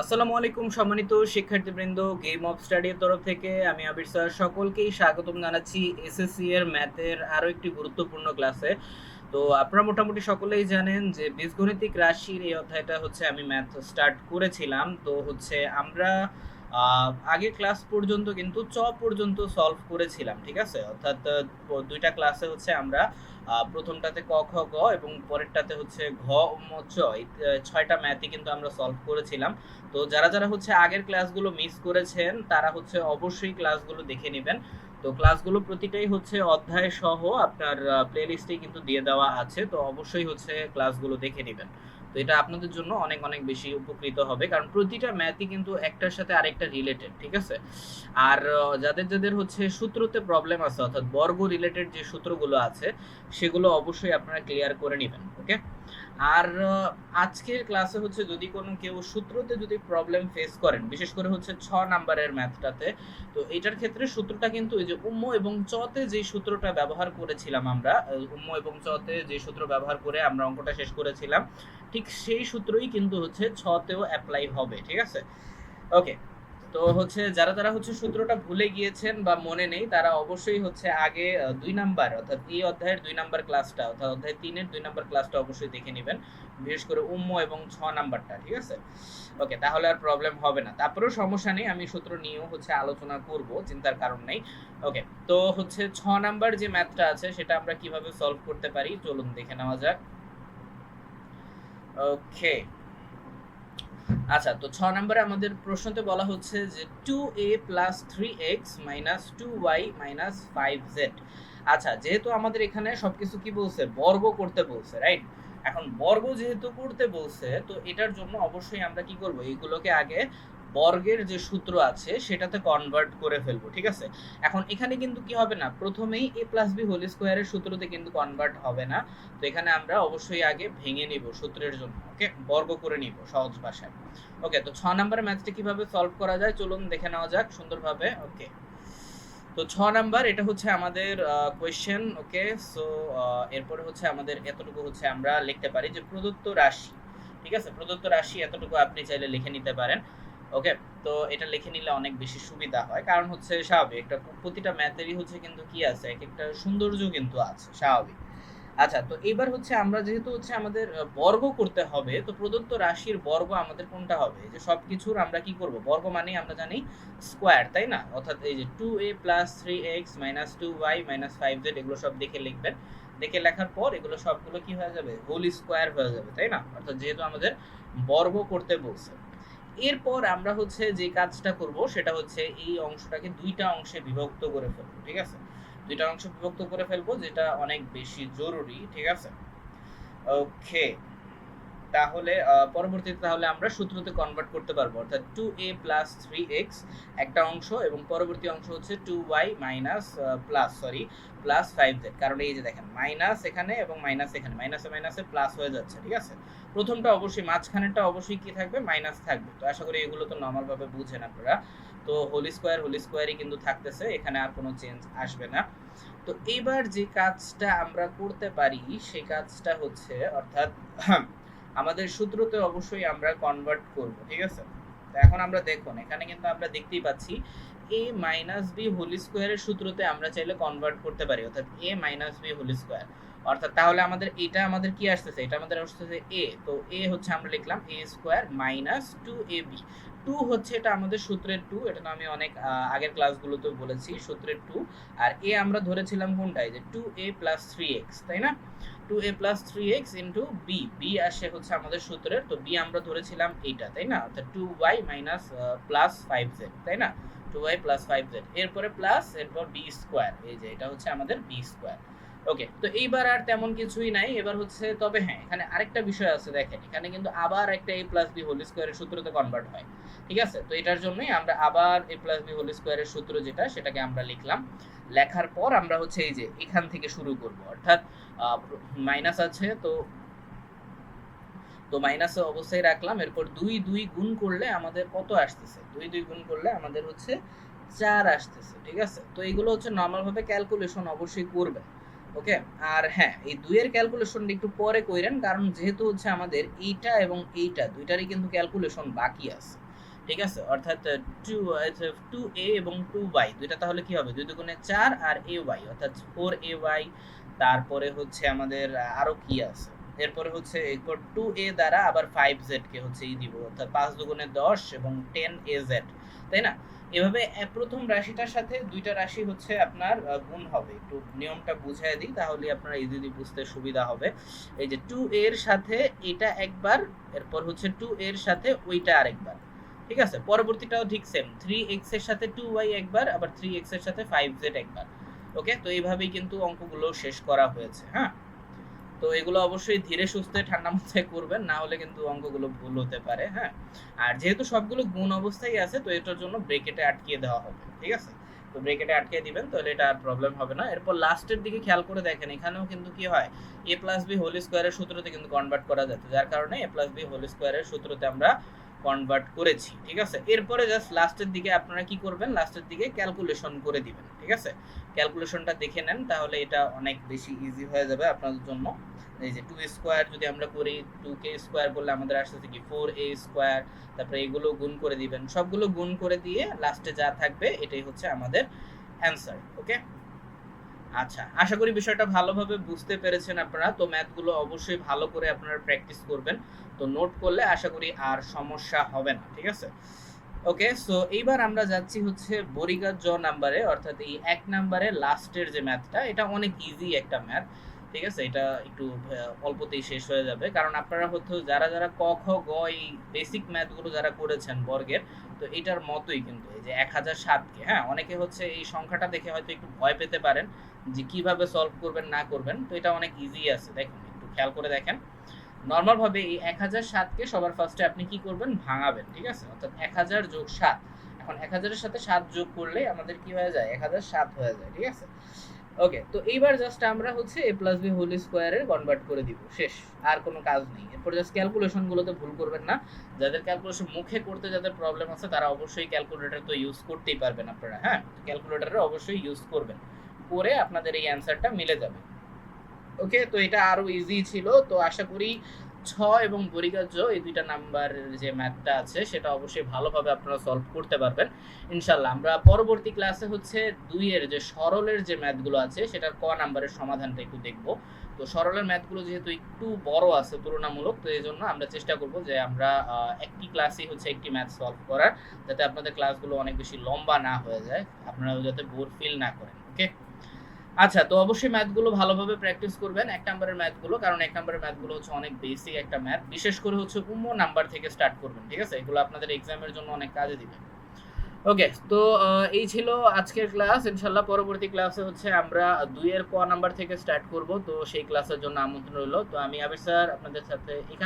আসসালামু আলাইকুম সম্মানিত শিক্ষার্থীবৃন্দ গেম অফ স্টাডির তরফ থেকে আমি আবির স্যার সকলকেই স্বাগতম জানাচ্ছি এসএসসি এর ম্যাথের আরও একটি গুরুত্বপূর্ণ ক্লাসে তো আপনারা মোটামুটি সকলেই জানেন যে বীজগণিতিক রাশির এই অধ্যায়টা হচ্ছে আমি ম্যাথ স্টার্ট করেছিলাম। তো হচ্ছে আমরা আগের ক্লাস পর্যন্ত কিন্তু চ পর্যন্ত সলভ করেছিলাম, ঠিক আছে? অর্থাৎ দুইটা ক্লাসে হচ্ছে আমরা প্রথমটাতে ক, খ, গ এবং পরেরটাতে হচ্ছে ঘ ম চ, এই ছয়টা ম্যাথই কিন্তু আমরা সলভ করেছিলাম। তো যারা যারা হচ্ছে আগের ক্লাসগুলো মিস করেছেন, তারা হচ্ছে অবশ্যই ক্লাসগুলো দেখে নেবেন। তো ক্লাসগুলো প্রতিটাই হচ্ছে অধ্যায় সহ আপনার প্লেলিস্টে কিন্তু দিয়ে দেওয়া আছে। তো অবশ্যই হচ্ছে ক্লাসগুলো দেখে নেবেন। তো এটা আপনাদের জন্য অনেক অনেক বেশি উপকৃত হবে। কারণ প্রতিটা ম্যাথই কিন্তু একটার সাথে আরেকটা রিলেটেড ঠিক আছে? আর যাদের যাদের হচ্ছে সূত্রতে প্রবলেম আছে, অর্থাৎ বর্গ রিলেটেড যে সূত্রগুলো আছে, সেগুলো অবশ্যই আপনারা ক্লিয়ার করে নেবেন ওকে আর আজকের ক্লাসে হচ্ছে যদি কোনো কেউ সূত্রতে যদি প্রবলেম ফেস করেন, বিশেষ করে হচ্ছে ছ নাম্বারের ম্যাথটাতে তো এটার ক্ষেত্রে সূত্রটা কিন্তু এই যে উম্ম এবং চতে যে সূত্রটা ব্যবহার করেছিলাম আমরা উম্ম এবং চতে যে সূত্র ব্যবহার করে আমরা অঙ্কটা শেষ করেছিলাম, ঠিক সেই সূত্রই কিন্তু হচ্ছে ছতেও অ্যাপ্লাই হবে, ঠিক আছে? ওকে তো হচ্ছে যারা যারা হচ্ছে সূত্রটা ভুলে গিয়েছেন বা মনে নেই, তারা অবশ্যই হচ্ছে আগে দুই নাম্বার অর্থাৎ এই অধ্যায়ের দুই নাম্বার ক্লাসটা অর্থাৎ অধ্যায় তিনের দুই নাম্বার ক্লাসটা অবশ্যই দেখে নেবেন, বিশেষ করে উম্ম এবং ছ নাম্বারটা, ঠিক আছে? ওকে, তাহলে আর প্রবলেম হবে না। তারপরেও সমস্যা নেই, আমি সূত্র নিয়েও হচ্ছে আলোচনা করব, চিন্তার কারণ নেই। ওকে, তো হচ্ছে ছ নাম্বার যে ম্যাথটা আছে, সেটা আমরা কীভাবে সলভ করতে পারি? চলুন দেখে নেওয়া যাক। ওকে আচ্ছা তো ছ নম্বরে আমাদের প্রশ্নতে বলা হচ্ছে যে two A plus three X minus two Y minus five Z আচ্ছা যেহেতু আমাদের এখানে সবকিছু কি বলছে? বর্গ করতে বলছে রাইট এখন বর্গ যেহেতু করতে বলছে, তো এটার জন্য অবশ্যই আমরা কি করব? এইগুলোকে আগে বর্গের যে সূত্র আছে সেটাতে কনভার্ট করে ফেলব, ঠিক আছে? এখন এখানে কিন্তু কি হবে না? প্রথমেই এ প্লাস বি হোল স্কোয়ারের সূত্রতে কিন্তু কনভার্ট হবে না। তো এখানে আমরা অবশ্যই আগে ভেঙে নিব সূত্রের জন্য, ওকে? বর্গ করে নিব সহজ ভাষায়। ওকে, তো ছ নম্বরের ম্যাথটা কীভাবে সলভ করা যায়? চলুন দেখে নেওয়া যাক সুন্দরভাবে, ওকে? তো ছ নাম্বার, এটা হচ্ছে আমাদের কোয়েশ্চেন ওকে? সো এরপরে হচ্ছে আমাদের এতটুকু হচ্ছে আমরা লিখতে পারি যে প্রদত্ত রাশি, ঠিক আছে? প্রদত্ত রাশি এতটুকু আপনি চাইলে লিখে নিতে পারেন। ওকে তো এটা লিখে নিলে অনেক বেশি সুবিধা হয়। কারণ হচ্ছে স্বাভাবিক, একটা প্রতিটা ম্যাথেরই হচ্ছে কিন্তু কি আছে? এক একটা সৌন্দর্য কিন্তু আছে, স্বাভাবিক। আচ্ছা তো এবার হচ্ছে আমরা যেহেতু হচ্ছে আমাদের বর্গ করতে হবে, তো প্রদত্ত রাশির বর্গ আমাদের কোনটা হবে? যে সবকিছুর আমরা কি করব? বর্গ মানে আমরা জানি স্কোয়ার তাই না? অর্থাৎ এই যে two A plus three X minus two Y minus five Z এগুলো সব দেখে লিখবেন। দেখে লেখার পর এগুলো সবগুলো কি হয়ে যাবে? হোল স্কোয়ার হয়ে যাবে, তাই না? অর্থাৎ যেহেতু আমাদের বর্গ করতে বলছে। এরপর আমরা হচ্ছে যে কাজটা করব সেটা হচ্ছে এই অংশটাকে দুইটা অংশে বিভক্ত করে ফেলব, ঠিক আছে? দুইটা অংশে বিভক্ত করে ফেলব, যেটা অনেক বেশি জরুরি, ঠিক আছে? ওকে তাহলে পরবর্তীতে তাহলে আমরা সূত্রতে কনভার্ট করতে পারব। অর্থাৎ two A plus three X একটা অংশ এবং পরবর্তী অংশ হচ্ছে two Y minus plus sorry plus five Z কারণ এই যে দেখেন মাইনাস এখানে এবং মাইনাস এখানে। মাইনাসে মাইনাসে প্লাস হয়ে যাচ্ছে, ঠিক আছে? প্রথমটা অবশ্যই, মাঝখানেরটা অবশ্যই কি থাকবে? মাইনাস থাকবে। তো আশা করি এগুলো তো নর্মালভাবে বুঝেন আপনারা। তো হোল স্কোয়ার হোল স্কোয়ারই কিন্তু থাকতেছে, এখানে আর কোনো চেঞ্জ আসবে না। তো এইবার যে কাজটা আমরা করতে পারি, সেই কাজটা হচ্ছে, অর্থাৎ আমাদের সূত্রতে অবশ্যই আমরা কনভার্ট করব, ঠিক আছে? তো এখন আমরা দেখুন, এখানে কিন্তু আমরা দেখতেই পাচ্ছি এ মাইনাস বি হোল স্কোয়ারের সূত্রতে আমরা চাইলে কনভার্ট করতে পারি, অর্থাৎ A minus B whole square অর্থাৎ তাহলে আমাদের এটা আমাদের কি আসতেছে? এটা আমাদের আসতেছে এ তো এ হচ্ছে আমরা লিখলাম A square minus two A B two হচ্ছে এটা আমাদের সূত্রের টু এটা আমি অনেক আগের ক্লাসগুলোতে বলেছি, সূত্রের টু আর এ আমরা ধরেছিলাম কোনটাই যে two A plus three X তাই না? Two A plus three X into B B আসে হচ্ছে আমাদের সূত্রের, তো বি আমরা ধরেছিলাম এইটা, তাই না? অর্থাৎ two Y minus plus five Z তাই না? Two Y plus five Z এরপরে প্লাস এরপর বি স্কোয়ার এই যে এটা হচ্ছে আমাদের বি স্কোয়ার ওকে তো এইবার আর তেমন কিছুই নাই। এবার হচ্ছে, তবে হ্যাঁ এখানে আরেকটা বিষয় আছে, দেখেন, এখানে কিন্তু আবার একটা এ প্লাস বি হোল স্কোয়ারের সূত্রতে কনভার্ট হয়, ঠিক আছে? তো এটার জন্যই আমরা আবার এ প্লাস বি হোল স্কোয়ারের সূত্র যেটা, সেটাকে আমরা লিখলাম। লেখার পর আমরা হচ্ছে এই যে, এখান থেকে শুরু করব, অর্থাৎ মাইনাস আছে, তো তো মাইনাস অবস্থায় রাখলাম। এরপর দুই দুই গুণ করলে আমাদের কত আসতেছে? দুই দুই গুণ করলে আমাদের হচ্ছে চার আসতেছে, ঠিক আছে? তো এগুলো হচ্ছে নর্মাল ভাবে ক্যালকুলেশন অবশ্যই করবেন। ওকে? আর হ্যাঁ এই দুইয়ের ক্যালকুলেশনটা একটু পরে কইরেন, কারণ যেহেতু হচ্ছে আমাদের এইটা এবং এইটা, দুইটারই কিন্তু ক্যালকুলেশন বাকি আছে। ঠিক আছে? অর্থাৎ টু টু এ এবং টু ওয়াই দুইটা তাহলে কি হবে? দুই দুগুণে চার আর এ ওয়াই অর্থাৎ ফোর এ ওয়াই তারপরে হচ্ছে আমাদের আরও কি আছে? এরপরে হচ্ছে এরপর টু এ দ্বারা আবার ফাইভ জেড কে হচ্ছে ই দিব, অর্থাৎ পাঁচ দুগুণে দশ এবং টেন এ জেড তাই না? এভাবে প্রথম রাশিটার সাথে দুইটা রাশি হচ্ছে আপনার গুণ হবে। একটু নিয়মটা বুঝাই দিই, তাহলে আপনারা ইজিলি বুঝতে সুবিধা হবে। এই যে টু এর সাথে এটা একবার, এরপর হচ্ছে টু এর সাথে ওইটা আরেকবার। ঠিক আছে? পরবর্তীটাও ঠিক সেম থ্রি এক্সের সাথে টু ওয়াই একবার, আবার থ্রি এক্সের সাথে ফাইভ জেড একবার। ওকে তো এইভাবেই কিন্তু অঙ্কগুলো শেষ করা হয়েছে হ্যাঁ? তো এগুলো অবশ্যই ধীরে সুস্থে ঠান্ডা মাথায় করবেন, না হলে কিন্তু অঙ্কগুলো ভুল হতে পারে হ্যাঁ? আর যেহেতু সবগুলো গুণ অবস্থায় আছে, তো এটার জন্য ব্রেকেটে আটকিয়ে দেওয়া হবে, ঠিক আছে? তো ব্রেকেটে আটকে দিবেন, তাহলে এটা আর প্রবলেম হবে না। এরপর লাস্টের দিকে খেয়াল করে দেখেন, এখানেও কিন্তু কি হয়? এ প্লাস বি হোল স্কোয়ারের সূত্রতে কিন্তু কনভার্ট করা যেত যার কারণে এ প্লাস বি হোল স্কোয়ারের সূত্রতে আমরা কনভার্ট করেছি, ঠিক আছে? এরপরে জাস্ট লাস্টের দিকে আপনারা কি করবেন? লাস্টের দিকে ক্যালকুলেশন করে দিবেন, ঠিক আছে? ক্যালকুলেশনটা দেখে নেন, তাহলে এটা অনেক বেশি ইজি হয়ে যাবে আপনাদের জন্য। এই যে টু স্কোয়ার যদি আমরা করি টু কে স্কোয়ার করলে আমাদের আসতেছে কি ফোর এ স্কোয়ার তারপরে এগুলো গুণ করে দিবেন। সবগুলো গুণ করে দিয়ে লাস্টে যা থাকবে, এটাই হচ্ছে আমাদের অ্যান্সার ওকে আচ্ছা আশা করি বিষয়টা ভালোভাবে বুঝতে পেরেছেন আপনারা। তো ম্যাথগুলো অবশ্যই ভালো করে আপনারা প্র্যাকটিস করবেন। তো নোট করলে আশা করি আর সমস্যা হবে না, ঠিক আছে? ওকে সো এইবার আমরা যাচ্ছি হচ্ছে বরিগার জ নাম্বারে অর্থাৎ এই এক নাম্বারে লাস্টের যে ম্যাথটা এটা অনেক ইজি একটা ম্যাথ ঠিক আছে? এটা একটু অল্পতেই শেষ হয়ে যাবে। কারণ আপনারা হয়তো যারা যারা ক, খ, গ এই বেসিক ম্যাথগুলো যারা করেছেন বর্গের, তো এটার মতোই কিন্তু এই যে এক হাজার সাতকে হ্যাঁ? অনেকে হচ্ছে এই সংখ্যাটা দেখে হয়তো একটু ভয় পেতে পারেন যে কীভাবে সলভ করবেন, না করবেন, তো এটা অনেক ইজি আছে। দেখুন, একটু খেয়াল করে দেখেন। নর্মালভাবে এই এক হাজার সাতকে সবার ফার্স্টে আপনি কি করবেন? ভাঙাবেন, ঠিক আছে? অর্থাৎ এক হাজার যোগ সাত। এখন এক হাজারের সাথে সাত যোগ করলে আমাদের কি হয়ে যায়? এক হাজার সাত হয়ে যায়, ঠিক আছে? ওকে তো এইবার জাস্ট আমরা হচ্ছে এ প্লাস বি হোল স্কোয়ারে কনভার্ট করে দিব, শেষ, আর কোনো কাজ নেই। এরপর জাস্ট ক্যালকুলেশন গুলোতে ভুল করবেন না। যাদের ক্যালকুলেশন মুখে করতে যাদের প্রবলেম আছে, তারা অবশ্যই ক্যালকুলেটর তো ইউজ করতেই পারবেন আপনারা হ্যাঁ? ক্যালকুলেটরে অবশ্যই ইউজ করবেন। করে আপনাদের এই অ্যান্সারটা মিলে যাবে। ওকে তো এটা আরও ইজি ছিল। তো আশা করি ছ এবং বরিগার্য এই দুইটা নাম্বারের যে ম্যাথটা আছে, সেটা অবশ্যই ভালোভাবে আপনারা সলভ করতে পারবেন। ইনশাল্লাহ আমরা পরবর্তী ক্লাসে হচ্ছে দুইয়ের যে সরলের যে ম্যাথগুলো আছে, সেটার ক নাম্বারের সমাধানটা একটু দেখব। তো সরলের ম্যাথগুলো যেহেতু একটু বড় আছে, তুলনামূলক, তো এই জন্য আমরা চেষ্টা করব যে আমরা একটি ক্লাসই হচ্ছে একটি ম্যাথ সলভ করার, যাতে আপনাদের ক্লাসগুলো অনেক বেশি লম্বা না হয়ে যায় আপনারা যাতে বোর ফিল না করেন ওকে আচ্ছা তো অবশ্যই ম্যাথগুলো ভালোভাবে প্র্যাকটিস করবেন। এক নম্বরের ম্যাথগুলো কারণ এক নম্বরের ম্যাথগুলো হচ্ছে অনেক বেসিক একটা ম্যাথ বিশেষ করে হচ্ছে উমো নাম্বার থেকে স্টার্ট করবেন, ঠিক আছে? এগুলো আপনাদের এক্সামের জন্য অনেক কাজে দিবে। ওকে তো এই ছিল আজকের ক্লাস ইনশাল্লাহ পরবর্তী ক্লাসে হচ্ছে আমরা দুইয়ের ক নাম্বার থেকে স্টার্ট করব। তো সেই ক্লাসের জন্য আমন্ত্রণ রইল। তো আমি আবির স্যার আপনাদের সাথে এখান